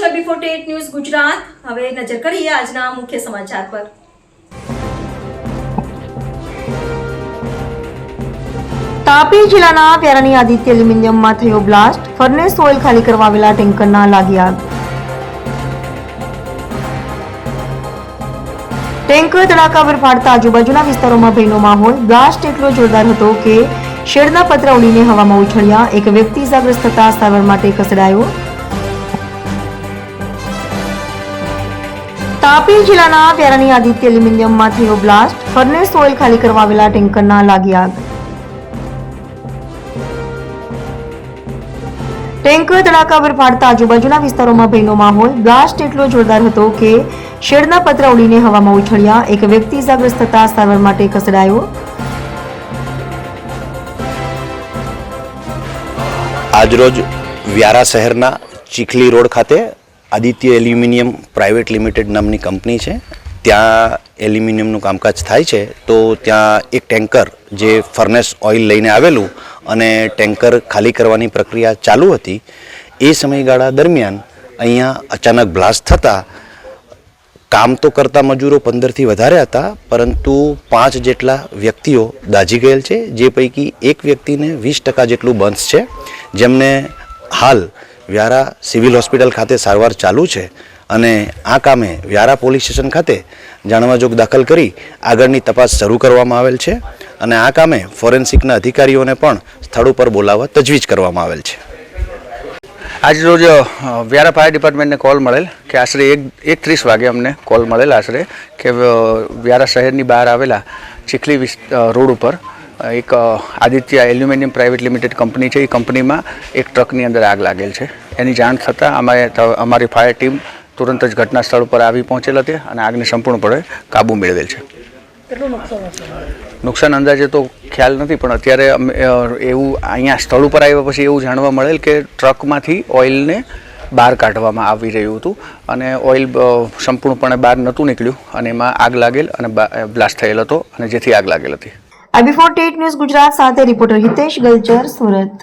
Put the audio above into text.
Forty news Gujarat હવે નજર કરીએ આજના મુખ્ય સમાચાર પર. તાપી જિલ્લાના પ્યારાની આદિત્ય એલ્યુમિનિયમમાં થયો બ્લાસ્ટ. ફર્નેસ ઓઇલ ખાલી કરવા આવેલા ટેન્કરના લાગી આગ ટેન્કર ધડાકાભેર ફાડતા આજુબાજુના વિસ્તારોમાં ભયનો માહોલ. બ્લાસ્ટ એટલો જોરદાર હતો કે શેડના પતરા ઉડીને હવામાં ઉછળ્યા. એક વ્યક્તિ ઇજાગ્રસ્ત થતા સારવાર માટે ખસેડાયો. તાપી જિલ્લાના પ્યારાની આદિત્ય એલ્યુમિનિયમમાં થયો બ્લાસ્ટ, ફર્નેસ ઓઇલ ખાલી કરવા આવેલા ટેન્કરના લાગી આગ. ટેન્કર પર ફાટતા આજુબાજુના વિસ્તારોમાં ભયનો માહોલ. બ્લાસ્ટ એટલો જોરદાર હતો કે શેડના પતરા ઉડીને હવામાં ઉછળ્યા. એક વ્યક્તિ ઇજાગ્રસ્ત થતા સારવાર માટે ખસેડાયો. આજરોજ વ્યારા શહેરના ચીખલી રોડ ખાતે આદિત્ય એલ્યુમિનિયમ પ્રાઇવેટ લિમિટેડ નામની કંપની છે. ત્યાં એલ્યુમિનિયમનું કામકાજ થાય છે. તો ત્યાં એક ટેન્કર જે ફર્નેસ ઓઇલ લઈને આવેલું અને ટેન્કર ખાલી કરવાની પ્રક્રિયા ચાલુ હતી. એ સમયગાળા દરમિયાન અહીંયા અચાનક બ્લાસ્ટ થતાં કામ તો કરતા મજૂરો પંદરથી વધારે હતા, પરંતુ પાંચ જેટલા વ્યક્તિઓ દાઝી ગયેલ છે, જે પૈકી એક વ્યક્તિને વીસ ટકા જેટલું બંધ છે. જેમને હાલ વ્યારા સિવિલ હોસ્પિટલ ખાતે સારવાર ચાલુ છે અને આ કામે વ્યારા પોલીસ સ્ટેશન ખાતે જાણવાજોગ દાખલ કરી આગળની તપાસ શરૂ કરવામાં આવેલ છે અને આ કામે ફોરેન્સિકના અધિકારીઓને પણ સ્થળ ઉપર બોલાવવા તજવીજ કરવામાં આવેલ છે. આજ રોજ વ્યારા ફાયર ડિપાર્ટમેન્ટને કોલ મળેલ કે આશરે એક એક ત્રીસ વાગે અમને કોલ મળેલ આશરે કે વ્યારા શહેરની બહાર આવેલા ચીખલી રોડ ઉપર એક Aditya aluminium private limited company છે. એ કંપનીમાં એક ટ્રકની અંદર આગ લાગેલ છે. એની જાણ થતાં અમારે અમારી ફાયર ટીમ તુરંત જ ઘટના સ્થળ ઉપર આવી પહોંચેલ હતી અને આગને સંપૂર્ણપણે કાબૂ મેળવેલ છે. નુકસાન અંદાજે તો ખ્યાલ નથી પણ અત્યારે અમે, એવું અહીંયા સ્થળ ઉપર આવ્યા પછી એવું જાણવા મળેલ કે ટ્રકમાંથી ઓઇલને બહાર કાઢવામાં આવી રહ્યું હતું અને ઓઇલ સંપૂર્ણપણે બહાર નહોતું નીકળ્યું અને એમાં આગ લાગેલ અને બ્લાસ્ટ થયેલ હતો અને જેથી આગ લાગેલ હતી. આઈબી ફોર્ટી ન્યૂઝ ગુજરાત સાથે રિપોર્ટર હિતેશ ગલચર સુરત.